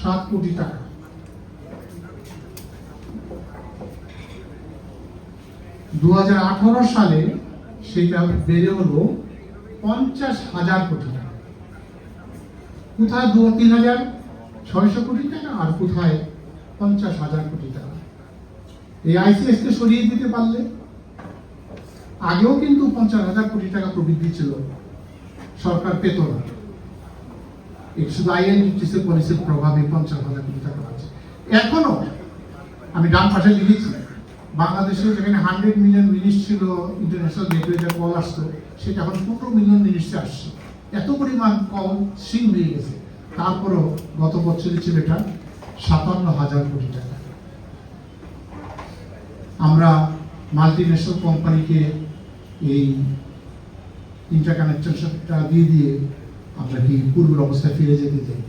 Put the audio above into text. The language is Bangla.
সাত কোটি টাকা। দু হাজার আঠারো সালে সেটা বেড়ে হলো পঞ্চাশ হাজার কোটি টাকা। কোথায় দু তিন হাজার, ছয়শো কোটি টাকা আর কোথায় পঞ্চাশ হাজার কোটি টাকা? এই আইসিএস কে সরিয়ে দিতে পারলে? আগেও কিন্তু পঞ্চাশ হাজার কোটি টাকা প্রবৃদ্ধি ছিল। সরকার পেত না। আইএনটিসি পলিসির প্রভাবে পঞ্চাশ হাজার কোটি টাকা আছে আমি ডান পাশে লিখেছি যেখানে হান্ড্রেড মিলিয়ন ছিল ইন্টারন্যাশনাল কল আসতো, সেটা এখন পনেরো মিলিয়ন আসছে। এত পরিমাণ কল হয়ে গেছে। তারপরও গত বছরে ছিল এটা সাতান্ন হাজার কোটি টাকা। আমরা মাল্টি ন্যাশনাল কোম্পানিকে এই ইন্টারকানেকশনটা দিয়ে দিয়ে আমরা কি পূর্বের অবস্থায় ফিরে যেতে চাই।